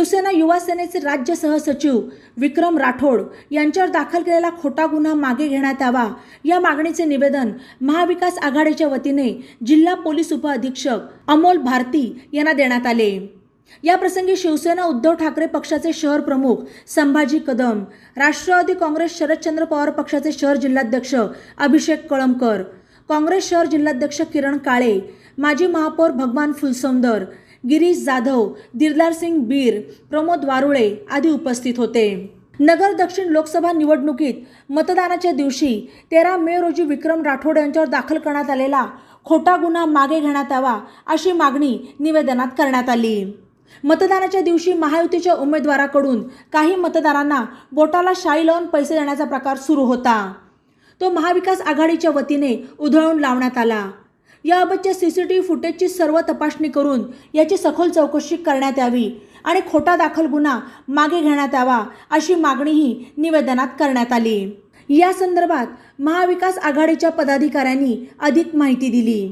शिवसेना युवा सेनेचे राज्य सहसचिव विक्रम राठोड यांच्यावर दाखल केलेला खोटा गुन्हा मागे घेण्यात यावा या मागणीचे निवेदन महाविकास आघाडीच्या वतीने जिल्हा पोलीस उपअधीक्षक अमोल भारती यांना देण्यात आले. या प्रसंगी शिवसेना उद्धव ठाकरे पक्षाचे शहर प्रमुख संभाजी कदम राष्ट्रवादी काँग्रेस शरदचंद्र पवार पक्षाचे शहर जिल्हाध्यक्ष अभिषेक कळमकर काँग्रेस शहर जिल्हाध्यक्ष किरण काळे माजी महापौर भगवान फुलसौंदर गिरीश जाधव दिरदारसिंग बीर प्रमोद वारुळे आदी उपस्थित होते. नगर दक्षिण लोकसभा निवडणुकीत मतदानाच्या दिवशी तेरा मे रोजी विक्रम राठोड यांच्यावर दाखल करण्यात आलेला खोटा गुन्हा मागे घेण्यात यावा अशी मागणी निवेदनात करण्यात आली. मतदानाच्या दिवशी महायुतीच्या उमेदवाराकडून काही मतदारांना बोटाला शाई लावून पैसे देण्याचा प्रकार सुरू होता. तो महाविकास आघाडीच्या वतीने उधळून लावण्यात आला. याबाबतच्या सी सी टी व्ही फुटेजची सर्व तपासणी करून याची सखोल चौकशी करण्यात यावी आणि खोटा दाखल गुन्हा मागे घेण्यात यावा अशी मागणीही निवेदनात करण्यात आली. या संदर्भात महाविकास आघाडीच्या पदाधिकाऱ्यांनी अधिक माहिती दिली.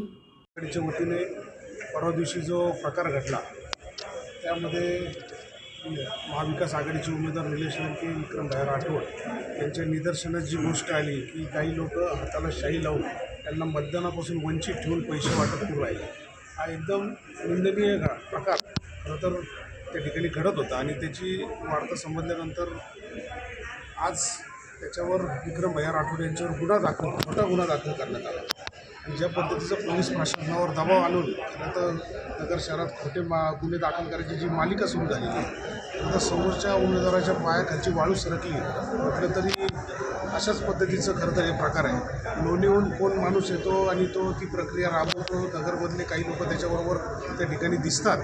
आघाडीच्या वतीने परवा दिवशी जो प्रकार घडला त्यामध्ये महाविकास आघाडीचे उमेदवार निलेश लंके विक्रम भाई राठोड यांच्या निदर्शनात जी गोष्ट आली की काही लोक हाताला शाही लावून त्यांना मतदानापासून वंचित ठेवून पैसे वाटप करू राहिले. हा एकदम निंदनीय घ- प्रकार. खरं तर त्या ठिकाणी घडत होता आणि त्याची वार्ता समजल्यानंतर आज त्याच्यावर विक्रम भैया राठोड यांच्यावर गुन्हा दाखल खोटा गुन्हा दाखल करण्यात आला. ज्या पद्धतीचा पोलीस प्रशासनावर दबाव आणून खरं तर नगर शहरात खोटे मा गुन्हे दाखल करायची जी मालिका सुरू झालेली आहे तर समोरच्या उमेदवाराच्या पायाखालची वाळू सरकली म्हटलं तरी अशाच पद्धतीचं खरं तर हे प्रकार आहे. लोणीहून कोण माणूस येतो आणि तो ती प्रक्रिया राबवतो नगरमधले काही लोक त्याच्याबरोबर त्या ठिकाणी दिसतात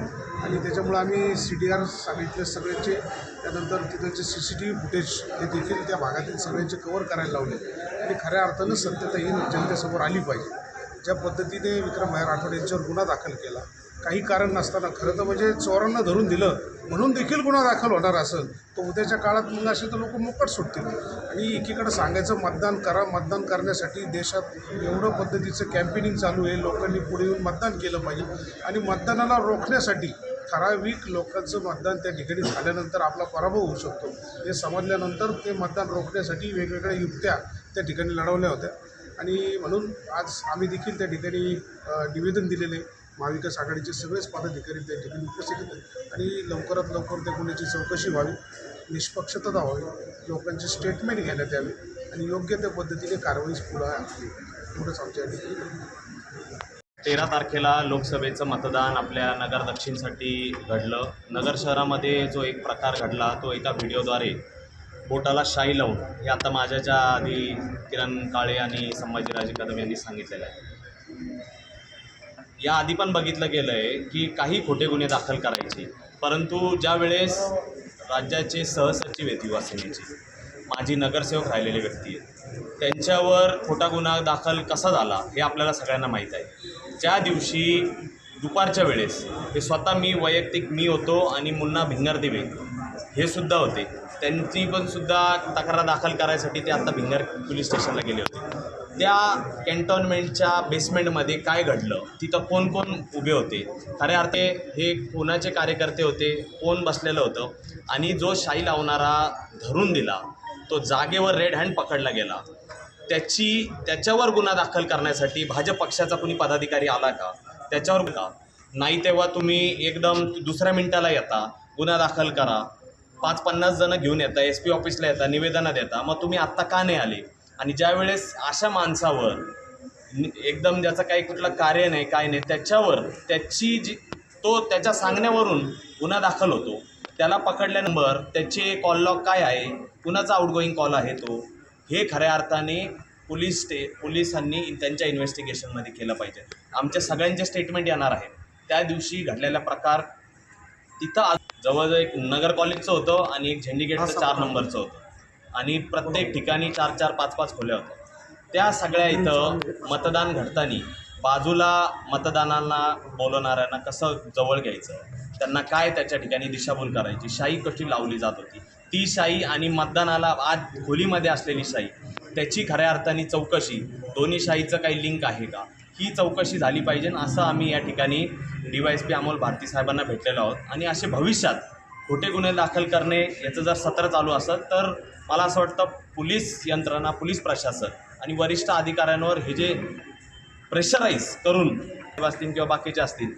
आणि त्याच्यामुळं आम्ही सी डी आर सांगितले सगळ्यांचे त्यानंतर तिथलचे C C T V footage हे देखील त्या भागातील सगळ्यांचे कवर करायला लावले. आणि खऱ्या अर्थानं सत्यता ही जनतेसमोर आली पाहिजे. ज्या पद्धतीने विक्रम भाई राठोड यांच्यावर गुन्हा दाखल केला काही कारण नसताना खरं तर म्हणजे चोरांना धरून दिलं म्हणून देखील गुन्हा दाखल होणार असेल तर उद्याच्या काळात मग असे तर लोक मोकट सुटतील. आणि एकीकडं सांगायचं मतदान करा मतदान करण्यासाठी देशात एवढं पद्धतीचं कॅम्पेनिंग चालू आहे लोकांनी पुढे येऊन मतदान केलं पाहिजे. आणि मतदानाला रोखण्यासाठी ठराविक लोकांचं मतदान त्या ठिकाणी झाल्यानंतर आपला पराभव होऊ शकतो. हे समजल्यानंतर ते मतदान रोखण्यासाठी वेगवेगळ्या युक्त्या त्या ठिकाणी लढवल्या होत्या. आणि म्हणून आज आम्ही देखील त्या ठिकाणी अ, निवेदन दिलेले महाविकास आघाडीचे सगळेच पदाधिकारी त्या ठिकाणी उपस्थित होते. आणि लवकरात लवकर त्या गुन्ह्याची चौकशी व्हावी निष्पक्षता व्हावी लोकांचे स्टेटमेंट घेण्यात यावे आणि योग्य त्या पद्धतीने कारवाईस पुढं आणली एवढंच आमच्या ठिकाणी. तेरा तारखेला लोकसभेचं मतदान आपल्या नगर दक्षिणसाठी घडलं. नगर शहरामध्ये जो एक प्रकार घडला तो एका व्हिडिओद्वारे बोटाला शाई लावून हे आता माझ्याच्या आधी किरण काळे आणि संभाजीराजे कदम यांनी सांगितलेलं आहे. या आधी पण बघितलं गेलं आहे की काही खोटे गुन्हे दाखल करायचे परंतु ज्या वेळेस राज्याचे सहसचिव आहेत युवा सेनेचे माजी नगरसेवक राहिलेले व्यक्ती आहेत त्यांच्यावर खोटा गुन्हा दाखल कसा झाला हे आपल्याला सगळ्यांना माहीत आहे. ज्या दिवशी दुपारच्या वेळेस हे स्वतः मी वैयक्तिक मी होतो आणि मुन्ना भिंगर हे सुद्धा होते. त्यांची पण सुद्धा तक्रार दाखल करायसाठी ते आता भिंगर पोलीस स्टेशनला गेले होते. त्या कॅन्टॉन्मेंटच्या बेसमेंटमध्ये काय घडलं? तिथं कोण कोण उभे होते? खऱ्या अर्थे हे कोणाचे कार्यकर्ते होते? कोण बसलेलं होतं? आणि जो शाई लावणारा धरून दिला तो जागेवर रेड हँड पकडला गेला. त्याची त्याच्यावर गुन्हा दाखल करण्यासाठी भाजप पक्षाचा कुणी पदाधिकारी आला का? त्याच्यावर का नाही तेव्हा तुम्ही एकदम दुसऱ्या मिनिटाला येता गुन्हा दाखल करा. पाच पन्नास जणं घेऊन येता एस पी ऑफिसला येता निवेदनं देता मग तुम्ही आत्ता का नाही आले? आणि ज्यावेळेस अशा माणसावर एकदम ज्याचं काही कुठलं कार्य नाही काय नाही त्याच्यावर त्याची जी तो त्याच्या सांगण्यावरून गुन्हा दाखल होतो. त्याला पकडल्यानंतर त्याचे कॉल लॉग काय आहे? कुणाचा आउटगोईंग कॉल आहे तो? हे खऱ्या अर्थाने पोलीस स्टे पोलिसांनी त्यांच्या इन्व्हेस्टिगेशनमध्ये केलं पाहिजे. आमच्या सगळ्यांचे स्टेटमेंट येणार आहे त्या दिवशी घडलेला प्रकार तिथं जवळजवळ एक नगर कॉलेजचं होतं आणि एक झेंडीगेटचं चार नंबरचं होतं. आणि प्रत्येक ठिकाणी चार चार पाच पाच खोल्या होत्या. त्या सगळ्या इथं मतदान घडताना बाजूला मतदानाला बोलवणाऱ्यांना कसं जवळ घ्यायचं? त्यांना काय त्याच्या ठिकाणी दिशाभूल करायची? शाई कशी लावली जात होती? ती शाई आणि मतदानाला आज खोलीमध्ये असलेली शाई त्याची खऱ्या अर्थाने चौकशी दोन्ही शाहीचं काही लिंक आहे का? ही चौकशी झाली पाहिजे असं आम्ही या ठिकाणी D Y S P Amol Bharati साहेबांना भेटलेलो आहोत. आणि असे भविष्यात खोटे गुन्हे दाखल करणे याचं जर सत्र चालू असेल तर मला असं वाटतं पोलीस यंत्रणा पोलीस प्रशासन आणि वरिष्ठ अधिकाऱ्यांवर हे जे प्रेशराईज करून असतील किंवा बाकीचे असतील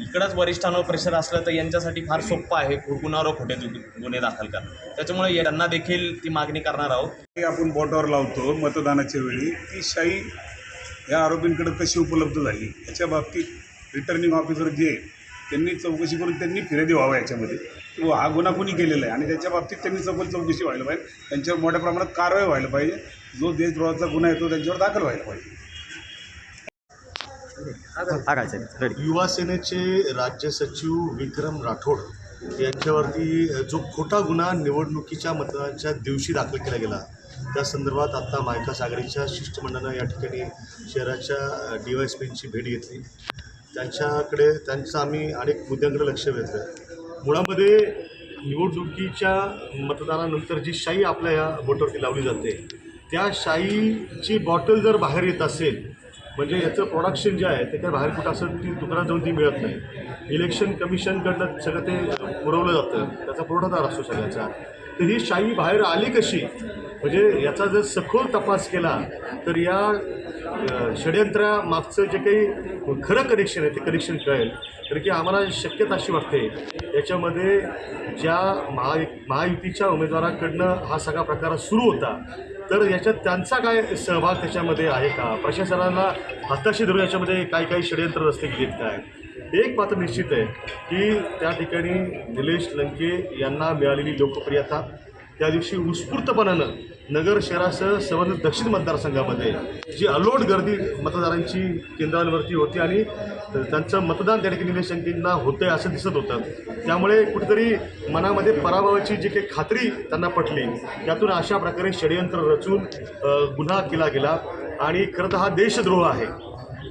इकडंच वरिष्ठांवर प्रेशर असलं तर यांच्यासाठी फार सोपं आहे गुन्हावर खोटे गुन्हे दाखल करणं. त्याच्यामुळे यांना देखील ती मागणी करणार आहोत. आपण बोटावर लावतो मतदानाच्या वेळी. ती शाई या आरोपींकडे कशी उपलब्ध झाली? याच्या बाबतीत रिटर्निंग ऑफिसर जे त्यांनी चौकशी करून त्यांनी फिर्यादी व्हावं याच्यामध्ये. की बुवा हा गुन्हा कोणी केलेला आहे? आणि त्याच्या बाबतीत त्यांनी चौकशी चौकशी व्हायला पाहिजे. त्यांच्यावर मोठ्या प्रमाणात कारवाई व्हायला पाहिजे. जो देशद्रोहाचा गुन्हा आहे तो त्यांच्यावर दाखल व्हायला पाहिजे. युवा सेनेचे राज्य सचिव विक्रम राठोड यांच्यावरती जो खोटा गुन्हा निवडणुकीच्या मतदानाच्या दिवशी दाखल केला गेला त्या संदर्भात आत्ता मायका सागरीच्या शिष्टमंडळानं या ठिकाणी शहराच्या डी वाय एस पींची भेट घेतली. त्यांच्याकडे त्यांचं आम्ही अनेक मुद्द्यांकडे लक्ष वेधलं. मुळामध्ये निवडणुकीच्या मतदानानंतर जी शाई आपल्या या बोटवरती लावली जाते त्या शाईची बॉटल जर बाहेर येत असेल म्हणजे याचं प्रोडक्शन जे आहे ते काय बाहेर कुठं असं ती दुकानात जाऊन ती मिळत नाही. इलेक्शन कमिशनकडनं सगळं ते पुरवलं जातं. त्याचा पुरवठादार असतो सगळ्याचा. तर ही शाई बाहेर आली कशी म्हणजे याचा जर सखोल तपास केला तर या षडयंत्रामागचं जे काही खरं कनेक्शन आहे ते कनेक्शन कळेल. तर की आम्हाला शक्यता अशी वाटते याच्यामध्ये ज्या महा महायुतीच्या उमेदवाराकडनं हा सगळा प्रकार सुरू होता तर याच्यात त्यांचा काय सहभाग त्याच्यामध्ये आहे का? प्रशासनाला हाताशी धरून याच्यामध्ये काय काही षडयंत्र रस्ते गेलेत काय? एक मात्र निश्चित आहे की त्या ठिकाणी निलेश लंके यांना मिळालेली लोकप्रियता त्या दिवशी उत्स्फूर्तपणानं नगर शहरासह संबंधित दक्षिण मतदारसंघामध्ये जी अलोट गर्दी मतदारांची केंद्रांवरती होती आणि त्यांचं मतदान त्या ठिकाणी निलेश होतं होतं असं दिसत होतं. त्यामुळे कुठेतरी मनामध्ये पराभवाची जी काही खात्री त्यांना पटली त्यातून अशा प्रकारे षडयंत्र रचून गुन्हा केला गेला. आणि खरं तर हा देशद्रोह आहे.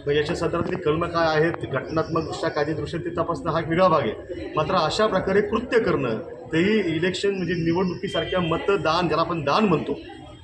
मग याच्या संदर्भातली कलमं काय आहेत? घटनात्मकदृष्ट्या कायदेदृष्ट्या ते तपासणं हा एक वेगळा भाग आहे. मात्र अशा प्रकारे कृत्य करणं तेही इलेक्शन म्हणजे निवडणुकीसारख्या मतदान ज्याला आपण दान म्हणतो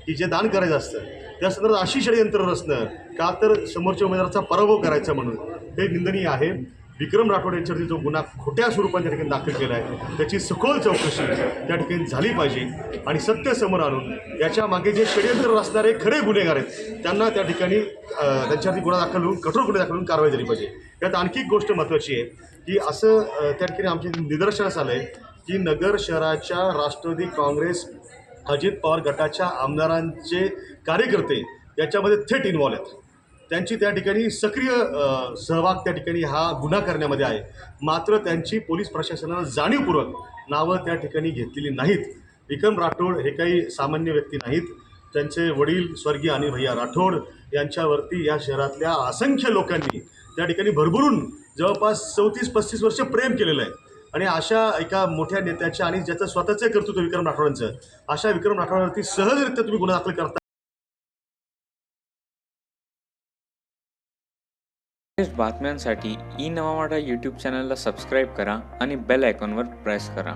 की जे दान करायचं असतं त्या संदर्भात अशी षडयंत्र रचणं का तर समोरच्या उमेदवाराचा पराभव करायचा म्हणून. हे निंदनीय आहे. विक्रम राठोड यांच्यावरती जो गुन्हा खोट्या स्वरूपात त्या ठिकाणी दाखल केला आहे त्याची सखोल चौकशी त्या ठिकाणी झाली पाहिजे आणि सत्य समोर आणून याच्या मागे जे षडयंत्र रचणारे खरे गुन्हेगार आहेत त्यांना त्या ठिकाणी त्यांच्यावरती गुन्हा दाखल होऊन कठोर गुन्हे दाखल होऊन कारवाई झाली पाहिजे. यात आणखी एक गोष्ट महत्त्वाची आहे की असं त्या ठिकाणी आमच्या निदर्शनास आलं आहे की नगर शहराच्या राष्ट्रवादी काँग्रेस अजित पवार गटाच्या आमदारांचे कार्यकर्ते याच्यामध्ये थेट इन्वॉल्व आहेत. त्यांची त्या ठिकाणी सक्रिय सहभाग त्या ठिकाणी हा गुन्हा करण्यामध्ये आहे. मात्र त्यांची पोलीस प्रशासनानं जाणीवपूर्वक नावं त्या ठिकाणी घेतलेली नाहीत. विक्रम राठोड हे काही सामान्य व्यक्ती नाहीत. त्यांचे वडील स्वर्गीय आणि भैया राठोड यांच्यावरती या शहरातल्या असंख्य लोकांनी त्या ठिकाणी भरभरून जवळपास चौतीस पस्तीस वर्ष प्रेम केलेलं आहे. आणि अशा एका मोठ्या नेत्याच्या आणि ज्याचं स्वतःचं कर्तृत्व विक्रम राठोडांचं अशा विक्रम राठोडांवरती सहजरित्या तुम्ही गुन्हा दाखल करता. बातम्यांसाठी ई नवा मराठा यूट्यूब चॅनलला सबस्क्राईब करा आणि बेल आयकॉनवर प्रेस करा.